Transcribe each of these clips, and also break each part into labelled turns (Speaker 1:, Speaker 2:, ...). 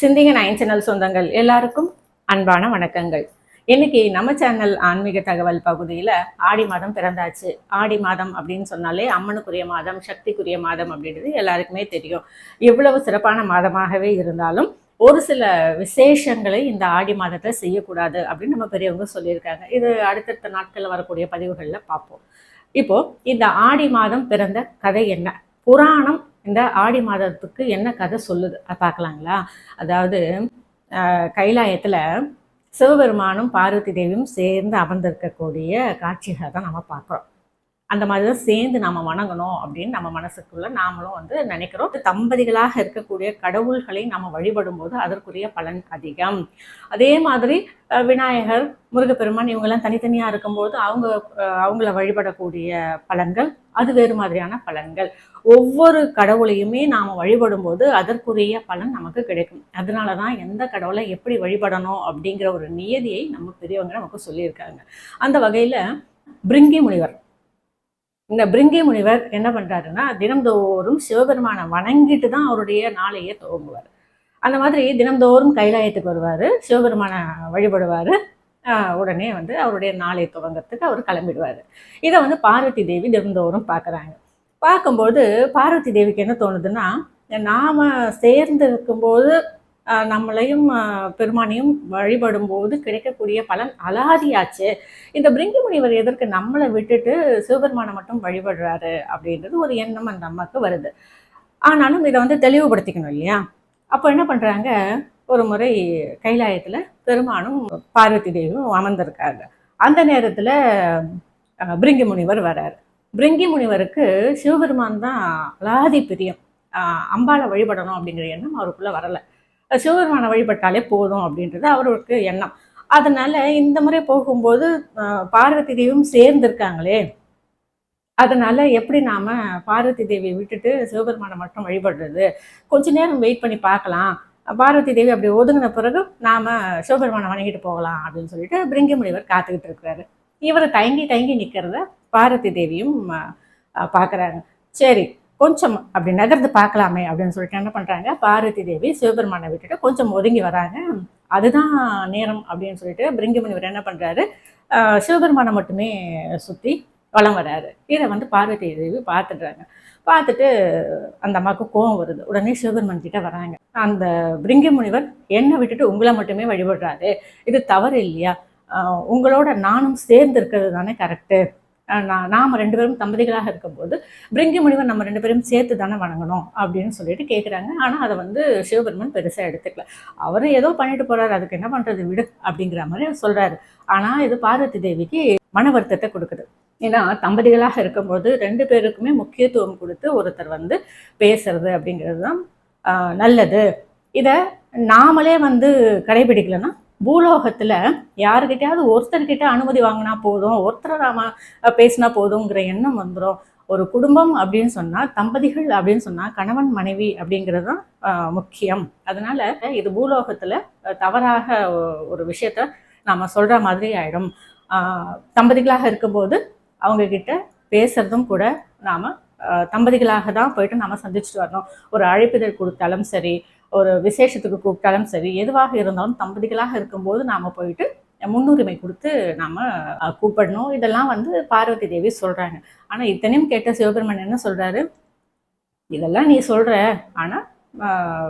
Speaker 1: சிந்திங்க nine channel சொந்தங்கள் எல்லாருக்கும் அன்பான வணக்கங்கள். இன்னைக்கு நம்ம சேனல் ஆன்மீக தகவல் பகுதியில் ஆடி மாதம் பிறந்தாச்சு. ஆடி மாதம் அப்படின்னு சொன்னாலே அம்மனுக்குரிய மாதம் சக்திக்குரிய மாதம் அப்படின்றது எல்லாருக்குமே தெரியும். எவ்வளவு சிறப்பான மாதமாகவே இருந்தாலும் ஒரு சில விசேஷங்களை இந்த ஆடி மாதத்தை செய்யக்கூடாது அப்படின்னு நம்ம பெரியவங்க சொல்லியிருக்காங்க. இது அடுத்தடுத்த நாட்களில் வரக்கூடிய பதிவுகளில் பார்ப்போம். இப்போ இந்த ஆடி மாதம் பிறந்த கதை என்ன? புராணம் இந்த ஆடி மாதத்துக்கு என்ன கதை சொல்லுது? பார்க்கலாங்களா? அதாவது கைலாயத்தில் கைலாயத்துல சிவபெருமானும் பார்வதி தேவியும் சேர்ந்து அமர்ந்திருக்கக்கூடிய காட்சிகளை தான் நம்ம பார்க்குறோம். அந்த மாதிரி தான் சேர்ந்து நம்ம வணங்கணும் அப்படின்னு நம்ம மனசுக்குள்ளே நாமளும் வந்து நினைக்கிறோம். தம்பதிகளாக இருக்கக்கூடிய கடவுள்களை நம்ம வழிபடும் போது அதற்குரிய பலன் அதிகம். அதே மாதிரி விநாயகர் முருகப்பெருமான் இவங்கெல்லாம் தனித்தனியாக இருக்கும்போது அவங்க அவங்கள வழிபடக்கூடிய பலன்கள் அது வேறு மாதிரியான பலன்கள். ஒவ்வொரு கடவுளையுமே நாம் வழிபடும் போது அதற்குரிய பலன் நமக்கு கிடைக்கும். அதனால தான் எந்த கடவுளை எப்படி வழிபடணும் அப்படிங்கிற ஒரு நியதியை நம்ம பெரியவங்க நமக்கு சொல்லியிருக்காங்க. அந்த வகையில் பிரிங்கி முனிவர் இந்த பிரிங்கி முனிவர் என்ன பண்ணுறாருன்னா தினம்தோறும் சிவபெருமானை வணங்கிட்டு தான் அவருடைய நாளையே துவங்குவார். அந்த மாதிரி தினம்தோறும் கைலாயத்துக்கு வருவார் சிவபெருமானை வழிபடுவார் உடனே வந்து அவருடைய நாளை துவங்கறதுக்கு அவர் கிளம்பிடுவார். இதை வந்து பார்வதி தேவி தினந்தோறும் பார்க்குறாங்க. பார்க்கும்போது பார்வதி தேவிக்கு என்ன தோணுதுன்னா நாம் சேர்ந்து இருக்கும்போது நம்மளையும் பெருமானையும் வழிபடும் போது கிடைக்கக்கூடிய பலன் அலாதியாச்சு. இந்த பிரிங்கி முனிவர் எதற்கு நம்மளை விட்டுட்டு சிவபெருமானை மட்டும் வழிபடுறாரு அப்படின்றது ஒரு எண்ணம் அந்த அம்மாவுக்கு வருது. ஆனாலும் இதை வந்து தெளிவுபடுத்திக்கணும் இல்லையா? அப்போ என்ன பண்ணுறாங்க ஒரு முறை கைலாயத்தில் பெருமானும் பார்வதி தேவியும் அமர்ந்திருக்காங்க. அந்த நேரத்தில் பிரிங்கி முனிவர் வராரு. பிரிங்கி முனிவருக்கு சிவபெருமான் தான் அலாதி பிரியம். அம்பாவை வழிபடணும் அப்படிங்கிற எண்ணம் அவருக்குள்ளே வரல. சிவபெருமானை வழிபட்டாலே போதும் அப்படின்றது அவருக்கு எண்ணம். அதனால் இந்த முறை போகும்போது பார்வதி தேவியும் சேர்ந்திருக்காங்களே. அதனால் எப்படி நாம் பார்வதி தேவியை விட்டுட்டு சிவபெருமானை மட்டும் வழிபடுறது? கொஞ்ச நேரம் வெயிட் பண்ணி பார்க்கலாம். பார்வதி தேவி அப்படி ஒதுங்கின பிறகு நாம் சிவபெருமானை வணங்கிட்டு போகலாம் அப்படின்னு சொல்லிட்டு பிரிங்கி முனிவர் காத்துக்கிட்டு இருக்கிறாரு. இவர் தயங்கி தயங்கி நிற்கிறத பார்வதி தேவியும் பார்க்குறாங்க. சரி கொஞ்சம் அப்படி நகர்ந்து பார்க்கலாமே அப்படின்னு சொல்லிட்டு என்ன பண்ணுறாங்க பார்வதி தேவி சிவபெருமானை விட்டுட்டு கொஞ்சம் ஒதுங்கி வராங்க. அதுதான் நேரம் அப்படின்னு சொல்லிட்டு பிரிங்கமுனிவர் என்ன பண்ணுறாரு சிவபெருமானை மட்டுமே சுற்றி வளம் வராரு. இதை வந்து பார்வதி தேவி பார்த்துடுறாங்க. பார்த்துட்டு அந்த அம்மாவுக்கு கோவம் வருது. உடனே சிவபெருமன் கிட்ட வராங்க. அந்த பிரிங்கி முனிவர் என்னை விட்டுட்டு உங்களை மட்டுமே வழிபடுறாரு. இது தவறு இல்லையா? உங்களோட நானும் சேர்ந்து இருக்கிறது தானே கரெக்டு நாம் ரெண்டு பேரும் தம்பதிகளாக இருக்கும்போது பிரிங்கி முனிவர் நம்ம ரெண்டு பேரும் சேர்த்து தானே வணங்கணும் அப்படின்னு சொல்லிட்டு கேட்குறாங்க ஆனால் அதை வந்து சிவபெருமன் பெருசாக எடுத்துக்கல. அவர் ஏதோ பண்ணிட்டு போகிறாரு அதுக்கு என்ன பண்ணுறது விடு அப்படிங்கிற மாதிரி சொல்கிறாரு ஆனால் இது பார்வதி தேவிக்கு மன வருத்தத்தை கொடுக்குது. ஏன்னா தம்பதிகளாக இருக்கும்போது ரெண்டு பேருக்குமே முக்கியத்துவம் கொடுத்து ஒருத்தர் வந்து பேசுறது அப்படிங்கிறது தான் நல்லது. இதை நாமளே வந்து கடைபிடிக்கலைன்னா பூலோகத்தில் யாருக்கிட்டையாவது ஒருத்தர்கிட்ட அனுமதி வாங்கினா போதும் ஒருத்தரை நாம பேசினா போதுங்கிற எண்ணம் வந்துடும் ஒரு குடும்பம் அப்படின்னு சொன்னால் தம்பதிகள் அப்படின்னு சொன்னால் கணவன் மனைவி அப்படிங்கிறது தான் முக்கியம். அதனால் இது பூலோகத்தில் தவறாக ஒரு விஷயத்த நாம் சொல்கிற மாதிரி ஆகிடும் தம்பதிகளாக இருக்கும்போது அவங்கக்கிட்ட பேசுறதும் கூட நாம் தம்பதிகளாக தான் போயிட்டு நாம் சந்திச்சுட்டு வரணும். ஒரு அழைப்பிதழ் கொடுத்தாலும் சரி ஒரு விசேஷத்துக்கு கூப்பிட்டாலும் சரி எதுவாக இருந்தாலும் தம்பதிகளாக இருக்கும்போது நாம் போயிட்டு முன்னுரிமை கொடுத்து நாம் கூப்பிடணும். இதெல்லாம் வந்து பார்வதி தேவி சொல்கிறாங்க ஆனால் இத்தனையும் கேட்ட சிவபெருமன் என்ன சொல்கிறாரு இதெல்லாம் நீ சொல்கிற ஆனால்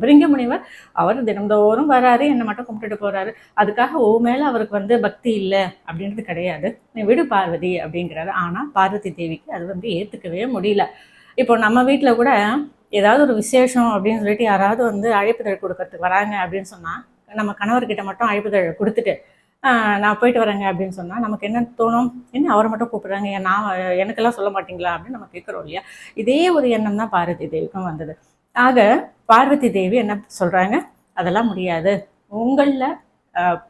Speaker 1: பிரிங்க முனிவர் அவர் தினந்தோறும் வராரு என்னை மட்டும் கும்பிட்டுட்டு போறாரு. அதுக்காக ஓ மேல அவருக்கு வந்து பக்தி இல்லை அப்படின்றது கிடையாது. நீ விடு பார்வதி அப்படிங்கிறாரு. ஆனால் பார்வதி தேவிக்கு அது வந்து ஏற்றுக்கவே முடியல. இப்போ நம்ம வீட்டில் கூட ஏதாவது ஒரு விசேஷம் அப்படின்னு சொல்லிட்டு யாராவது வந்து அழைப்புதழ் கொடுக்கறதுக்கு வராங்க அப்படின்னு சொன்னால் நம்ம கணவர்கிட்ட மட்டும் அழைப்புதழ் கொடுத்துட்டு ஆஹ், நான் போயிட்டு வரேங்க அப்படின்னு சொன்னால் நமக்கு என்ன தோணும்? என்ன அவரை மட்டும் கூப்பிடுறாங்க? நான் எனக்கெல்லாம் சொல்ல மாட்டீங்களா? அப்படின்னு நம்ம கேட்குறோம் இல்லையா? இதே ஒரு எண்ணம் தான் பார்வதி தேவிக்கும் வந்தது. ஆக பார்வதி தேவி என்ன சொல்றாங்க? அதெல்லாம் முடியாது. உங்களில்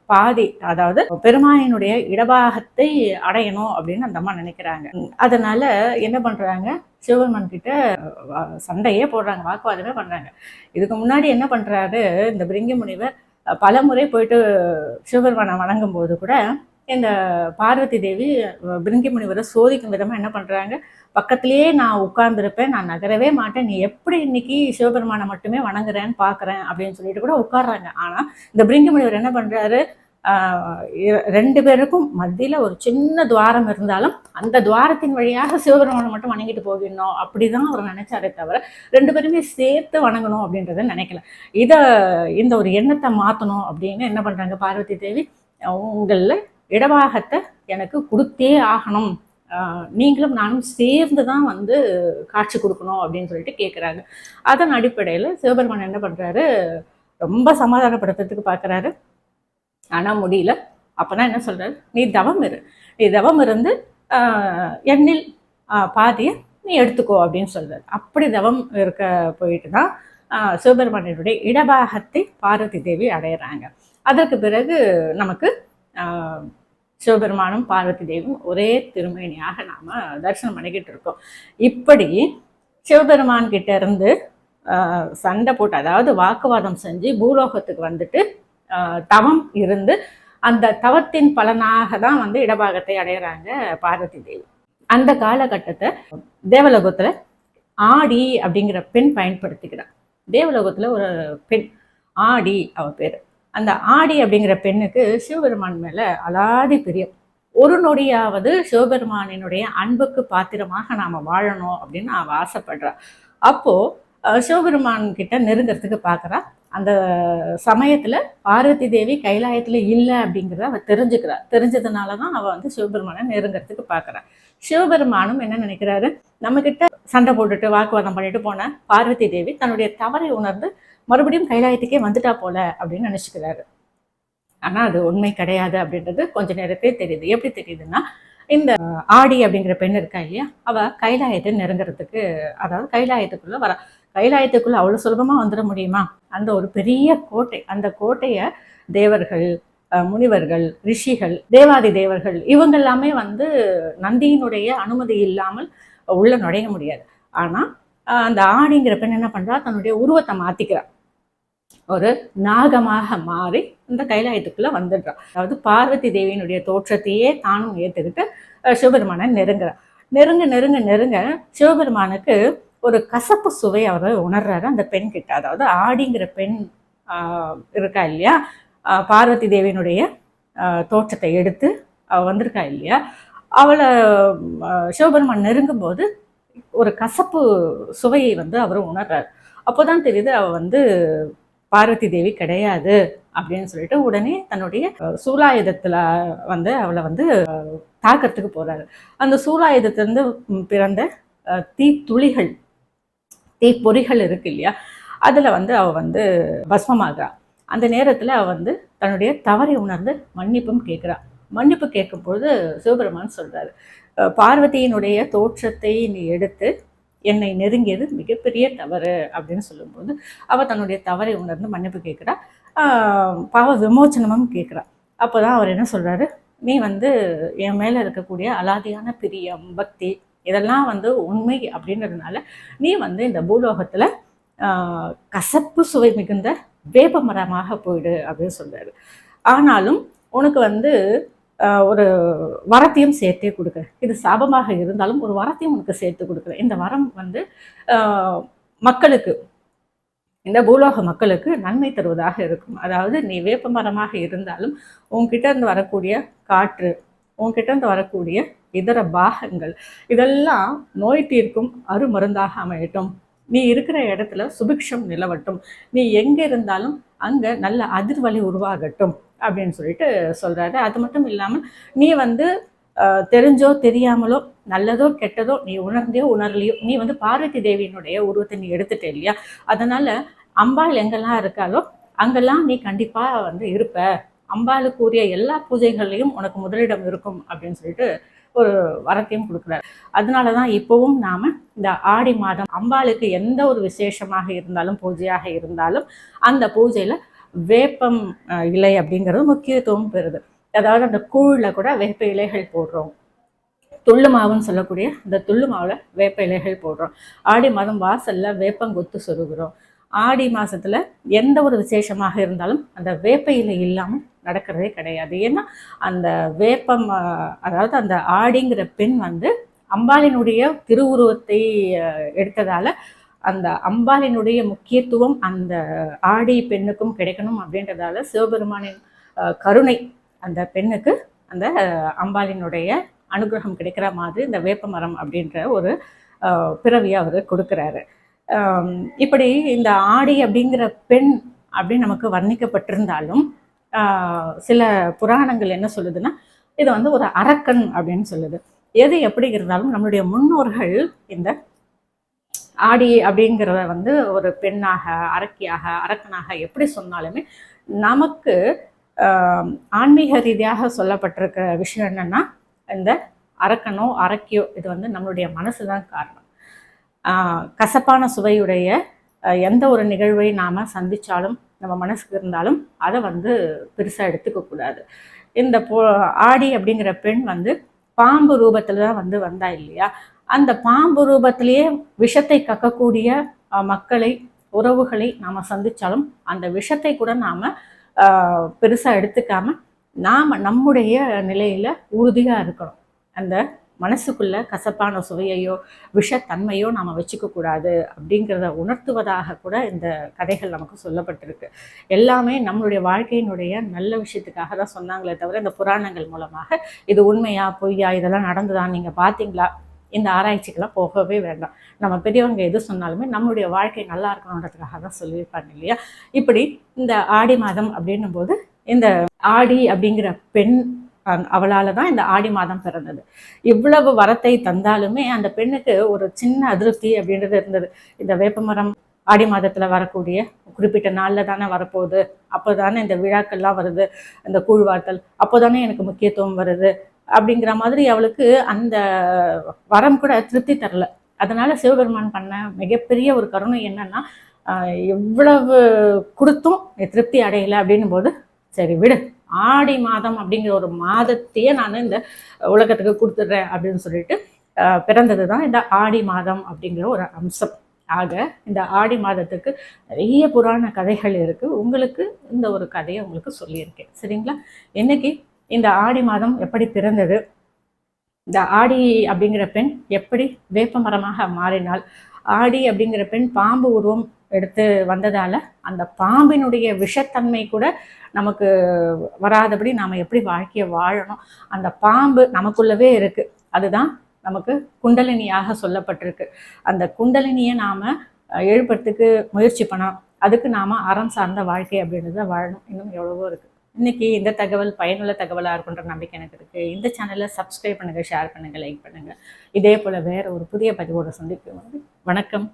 Speaker 1: பாதி அதாவது பெருமானினுடைய இடபாகத்தை அடையணும் அப்படின்னு அந்த அம்மா நினைக்கிறாங்க. அதனால என்ன பண்றாங்க? சிவபெருமான் கிட்ட சண்டையே போடுறாங்க வாக்குவாதமே பண்றாங்க. இதுக்கு முன்னாடி என்ன பண்றாரு இந்த பிரிங்கி முனிவர் பல முறை போயிட்டு சிவபெருமானை வணங்கும் போது கூட இந்த பார்வதி தேவி பிரிங்கி முனிவரை சோதிக்கும் விதமா என்ன பண்றாங்க பக்கத்திலேயே நான் உட்கார்ந்துருப்பேன் நான் நகரவே மாட்டேன் நீ எப்படி இன்னைக்கு சிவபெருமானை மட்டுமே வணங்குறேன்னு பார்க்குறேன் அப்படின்னு சொல்லிட்டு கூட உட்கார்றாங்க. ஆனா இந்த பிரிங்கி முனிவர் என்ன பண்றாரு ரெண்டு பேருக்கும் மத்தியில் ஒரு சின்ன துவாரம் இருந்தாலும் அந்த துவாரத்தின் வழியாக சிவபெருமானை மட்டும் வணங்கிட்டு போகிடணும் அப்படிதான் அவர் நினைச்சாரே தவிர ரெண்டு பேருமே சேர்த்து வணங்கணும் அப்படின்றத நினைக்கல. இதை இந்த ஒரு எண்ணத்தை மாற்றணும் அப்படின்னு என்ன பண்ணுறாங்க பார்வதி தேவி? உங்களில் இடவாகத்தை எனக்கு கொடுத்தே ஆகணும். நீங்களும் நானும் சேர்ந்து தான் வந்து காட்சி கொடுக்கணும் அப்படின்னு சொல்லிட்டு கேட்குறாங்க அதன் அடிப்படையில் சிவபெருமான் என்ன பண்ணுறாரு ரொம்ப சமாதானப்படுத்துறதுக்கு பார்க்குறாரு ஆனால் முடியல. அப்போனா என்ன சொல்கிறார் நீ தவம் இரு. நீ தவம் இருந்து எண்ணில் பாதியை நீ எடுத்துக்கோ அப்படின்னு சொல்கிறார் அப்படி தவம் இருக்க போயிட்டு தான் சுப்பிரமணியனுடைய இடபாகத்தை பார்வதி தேவி அடையிறாங்க. அதற்கு பிறகு நமக்கு சிவபெருமானும் பார்வதி தேவியும் ஒரே திருமேனியாக நாம் தரிசனம் பண்ணிக்கிட்டு இருக்கோம். இப்படி சிவபெருமான் கிட்ட இருந்து சண்டை போட்டு அதாவது வாக்குவாதம் செஞ்சு பூலோகத்துக்கு வந்துட்டு தவம் இருந்து அந்த தவத்தின் பலனாக தான் வந்து இடபாகத்தை அடையிறாங்க பார்வதி தேவி. அந்த காலகட்டத்தை தேவலோகத்துல ஆடி அப்படிங்கிற பெண் பயன்படுத்திக்கிறான் தேவலோகத்துல ஒரு பெண் ஆடி அவ பேர். அந்த ஆடி அப்படிங்கிற பெண்ணுக்கு சிவபெருமான் மேல அலாதி பிரியம். ஒரு நொடியாவது சிவபெருமானினுடைய அன்புக்கு பாத்திரமாக நாம வாழணும் அப்படின்னு அவ ஆசைப்படுறா. அப்போ சிவபெருமான் கிட்ட நெருங்கிறதுக்கு பார்க்குறா அந்த சமயத்துல பார்வதி தேவி கைலாயத்துல இல்லை அப்படிங்கிறத அவ தெரிஞ்சுக்கிறா. தெரிஞ்சதுனால தான் அவ வந்து சிவபெருமானை நெருங்கிறதுக்கு பார்க்குறா சிவபெருமானும் என்ன நினைக்கிறாரு? நம்ம கிட்ட சண்டை போட்டுட்டு வாக்குவாதம் பண்ணிட்டு போன பார்வதி தேவி தன்னுடைய தவறை உணர்ந்து மறுபடியும் கைலாயத்துக்கே வந்துட்டா போல அப்படின்னு நினச்சிக்கிறாரு. ஆனா அது உண்மை கிடையாது அப்படின்றது கொஞ்ச நேரத்தே தெரியுது. எப்படி தெரியுதுன்னா இந்த ஆடி அப்படிங்கிற பெண் இருக்கா இல்லையா? அவ கைலாயத்தை நெருங்குறதுக்கு அதாவது கைலாயத்துக்குள்ள வரா. கைலாயத்துக்குள்ள அவ்வளவு சுலபமா வந்துட முடியுமா? அந்த ஒரு பெரிய கோட்டை. அந்த கோட்டையை தேவர்கள் முனிவர்கள் ரிஷிகள் தேவாதி தேவர்கள் இவங்க எல்லாமே வந்து நந்தியினுடைய அனுமதி இல்லாமல் உள்ள நுழைய முடியாது. ஆனா அந்த ஆடிங்கிற பெண் என்ன பண்றா? தன்னுடைய உருவத்தை மாத்திக்கிறா. ஒரு நாகமாக மாறி இந்த கைலாயத்துக்குள்ள வந்துடுறான் அதாவது பார்வதி தேவியினுடைய தோற்றத்தையே தானும் ஏற்றுக்கிட்டு சிவபெருமானை நெருங்குறான் நெருங்க நெருங்க நெருங்க சிவபெருமானுக்கு ஒரு கசப்பு சுவை அவர் உணர்றாரு. அந்த பெண் கிட்ட அதாவது ஆடிங்கிற பெண் இருக்கா இல்லையா? பார்வதி தேவியினுடைய தோற்றத்தை எடுத்து அவள் வந்திருக்கா இல்லையா? அவளை சிவபெருமான் நெருங்கும்போது ஒரு கசப்பு சுவையை வந்து அவர் உணர்றாரு. அப்போதான் தெரியுது அவள் வந்து பார்வதி தேவி கிடையாது அப்படின்னு சொல்லிட்டு உடனே தன்னுடைய சூலாயுதத்தில் வந்து அவளை வந்து தாக்கிறதுக்கு போகிறாரு அந்த சூலாயுதத்திலிருந்து பிறந்த தீ தீத்துளிகள் தீப்பொறிகள் இருக்கு இல்லையா? அதில் வந்து அவள் வந்து பஸ்மமாகிறாள் அந்த நேரத்தில் அவள் வந்து தன்னுடைய தவறை உணர்ந்து மன்னிப்பும் கேட்குறாள் மன்னிப்பு கேட்கும்பொழுது சிவபெருமான் சொல்கிறாரு பார்வதியினுடைய தோற்றத்தை நீ எடுத்து என்னை நெருங்கியது மிகப்பெரிய தவறு அப்படின்னு சொல்லும்போது அவள் தன்னுடைய தவறை உணர்ந்து மன்னிப்பு கேட்குறா பாவ விமோச்சனமும் கேட்குறா அப்போதான் அவர் என்ன சொல்கிறாரு நீ வந்து என் மேலே இருக்கக்கூடிய அலாதியான பிரியம் பக்தி இதெல்லாம் வந்து உண்மை அப்படின்றதுனால நீ வந்து இந்த பூலோகத்தில் கசப்பு சுவை மிகுந்த வேப்ப மரமாக போயிடு அப்படின்னு சொல்கிறாரு ஆனாலும் உனக்கு வந்து ஒரு வரத்தையும் சேர்த்தே கொடுக்குறேன் இது சாபமாக இருந்தாலும் ஒரு வரத்தையும் உனக்கு சேர்த்து கொடுக்குறேன் இந்த வரம் வந்து மக்களுக்கு இந்த பூலோக மக்களுக்கு நன்மை தருவதாக இருக்கும். அதாவது நீ வேப்ப மரமாக இருந்தாலும் உன்கிட்ட இருந்து வரக்கூடிய காற்று உன்கிட்ட இருந்து வரக்கூடிய இதர பாகங்கள். இதெல்லாம் நோய் தீர்க்கும் அருமருந்தாக அமையட்டும். நீ இருக்கிற இடத்துல சுபிக்ஷம் நிலவட்டும். நீ எங்க இருந்தாலும் அங்க நல்ல அதிர்வலை உருவாகட்டும் அப்படின்னு சொல்லிட்டு சொல்றாரு. அது மட்டும் இல்லாமல் நீ வந்து ஆஹ், தெரிஞ்சோ தெரியாமலோ நல்லதோ கெட்டதோ நீ உணர்ந்தே உணரலையோ நீ வந்து பார்வதி தேவியினுடைய உருவத்தை நீ எடுத்துட்ட இல்லையா? அதனால அம்பாள் எங்கெல்லாம் இருக்காலோ அங்கெல்லாம் நீ கண்டிப்பா வந்து இருப்ப. அம்பாளுக்கு உரிய எல்லா பூஜைகள்லையும் உனக்கு முதலிடம் இருக்கும் அப்படின்னு சொல்லிட்டு ஒரு வரத்தையும் கொடுக்குறாரு. அதனால தான் இப்போவும் நாம் இந்த ஆடி மாதம் அம்பாளுக்கு எந்த ஒரு விசேஷமாக இருந்தாலும் பூஜையாக இருந்தாலும் அந்த பூஜையில் வேப்பம் இலை அப்படிங்கிறது முக்கியத்துவம் பெறுது. அதாவது அந்த கூழில் கூட வேப்ப இலைகள் போடுறோம். துள்ளு மாவுன்னு சொல்லக்கூடிய இந்த துள்ளு மாவில் வேப்ப இலைகள் போடுறோம். ஆடி மாதம் வாசலில் வேப்பங்கொத்து சொருகிறோம். ஆடி மாதத்தில் எந்த ஒரு விசேஷமாக இருந்தாலும் அந்த வேப்ப இலை இல்லாமல் நடக்கிறதே கிடையாது. ஏன்னா அந்த வேப்பம் அதாவது அந்த ஆடிங்கிற பெண் வந்து அம்பாளினுடைய திருவுருவத்தை எடுத்ததால் அந்த அம்பாளினுடைய முக்கியத்துவம் அந்த ஆடி பெண்ணுக்கும் கிடைக்கணும் அப்படின்றதால சிவபெருமானின் கருணை அந்த பெண்ணுக்கு அந்த அஹ், அம்பாளினுடைய அனுகிரகம் கிடைக்கிற மாதிரி இந்த வேப்பமரம் அப்படின்ற ஒரு பிறவியை அவர் கொடுக்குறாரு. இப்படி இந்த ஆடி அப்படிங்கிற பெண் அப்படின்னு நமக்கு வர்ணிக்கப்பட்டிருந்தாலும் சில புராணங்கள் என்ன சொல்லுதுன்னா இது வந்து ஒரு அரக்கன் அப்படின்னு சொல்லுது. எது எப்படி இருந்தாலும் நம்மளுடைய முன்னோர்கள் இந்த ஆடி அப்படிங்கிறத வந்து ஒரு பெண்ணாக அரக்கியாக அரக்கனாக எப்படி சொன்னாலுமே நமக்கு ஆன்மீக ரீதியாக சொல்லப்பட்டிருக்கிற விஷயம் என்னன்னா இந்த அரக்கனோ அரக்கியோ இது வந்து நம்மளுடைய மனசு தான் காரணம் கசப்பான சுவையுடைய எந்த ஒரு நிகழ்வை நாம் சந்தித்தாலும் நம்ம மனசுக்கு இருந்தாலும் அதை வந்து பெருசாக எடுத்துக்கக்கூடாது இந்த போ ஆடி அப்படிங்கிற பெண் வந்து பாம்பு ரூபத்தில் தான் வந்து வந்தா இல்லையா? அந்த பாம்பு ரூபத்திலேயே விஷத்தை கக்கக்கூடிய மக்களை உறவுகளை நாம் சந்தித்தாலும் அந்த விஷத்தை கூட நாம் பெருசாக எடுத்துக்காம நாம் நம்முடைய நிலையில் உறுதியாக இருக்கணும். அந்த மனசுக்குள்ளே கசப்பான சுவையையோ விஷத்தன்மையோ நாம் வச்சுக்கக்கூடாது அப்படிங்கிறத உணர்த்துவதாக கூட இந்த கதைகள் நமக்கு சொல்லப்பட்டிருக்கு. எல்லாமே நம்மளுடைய வாழ்க்கையினுடைய நல்ல விஷயத்துக்காக தான் சொன்னாங்களே தவிர இந்த புராணங்கள் மூலமாக இது உண்மையா பொய்யா இதெல்லாம் நடந்துதான் நீங்கள் பார்த்தீங்களா இந்த ஆராய்ச்சிக்கெல்லாம் போகவே வேண்டாம். நம்ம பெரியவங்க எது சொன்னாலுமே நம்மளுடைய வாழ்க்கை நல்லா இருக்கணுன்றதுக்காக தான் சொல்லியிருப்பாங்க இல்லையா? இப்படி இந்த ஆடி மாதம் அப்படின்னும் போது இந்த ஆடி அப்படிங்கிற பெண் அவளால் தான் இந்த ஆடி மாதம் பிறந்தது. இவ்வளவு வரத்தை தந்தாலுமே அந்த பெண்ணுக்கு ஒரு சின்ன அதிருப்தி அப்படின்றது இருந்தது. இந்த வேப்பமரம் ஆடி மாதத்தில் வரக்கூடிய குறிப்பிட்ட நாளில் தானே வரப்போகுது. அப்போ தானே இந்த விழாக்கள்லாம் வருது. இந்த கூழ்வார்த்தல் அப்போ தானே எனக்கு முக்கியத்துவம் வருது. அப்படிங்கிற மாதிரி அவளுக்கு அந்த வரம் கூட திருப்தி தரல. அதனால சிவபெருமான் பண்ண மிகப்பெரிய ஒரு கருணை என்னன்னா எவ்வளவு கொடுத்தும் திருப்தி அடையலை அப்படின்னும் போது சரி விடு. ஆடி மாதம் அப்படிங்கிற ஒரு மாதத்தையே நான் இந்த உலகத்துக்கு கொடுத்துட்றேன் அப்படின்னு சொல்லிட்டு பிறந்தது தான் இந்த ஆடி மாதம் அப்படிங்கிற ஒரு அம்சம். ஆக இந்த ஆடி மாதத்துக்கு நிறைய புராண கதைகள் இருக்குது உங்களுக்கு இந்த ஒரு கதையை உங்களுக்கு சொல்லியிருக்கேன். சரிங்களா? இன்னைக்கு இந்த ஆடி மாதம் எப்படி பிறந்தது? இந்த ஆடி அப்படிங்கிற பெண் எப்படி வேப்ப மரமாக ஆடி அப்படிங்கிற பெண் பாம்பு உருவம் எடுத்து வந்ததால் அந்த பாம்பினுடைய விஷத்தன்மை கூட நமக்கு வராதபடி நாம் எப்படி வாழ்க்கையை வாழணும்? அந்த பாம்பு நமக்குள்ளவே இருக்குது அதுதான் நமக்கு குண்டலினியாக சொல்லப்பட்டிருக்கு. அந்த குண்டலினியை நாம் எழுப்புறதுக்கு முயற்சி பண்ணோம் அதுக்கு நாம் அறம் சார்ந்த வாழ்க்கை அப்படின்றத வாழணும். இன்னும் எவ்வளவோ இருக்குது இன்னைக்கு இந்த தகவல் பயனுள்ள தகவலாக இருக்குன்ற நம்பிக்கை எனக்கு இருக்குது இந்த சேனலை சப்ஸ்கிரைப் பண்ணுங்கள் ஷேர் பண்ணுங்கள் லைக் பண்ணுங்கள் இதே போல் வேறு ஒரு புதிய பதிவோட சந்திக்கும் வணக்கம்.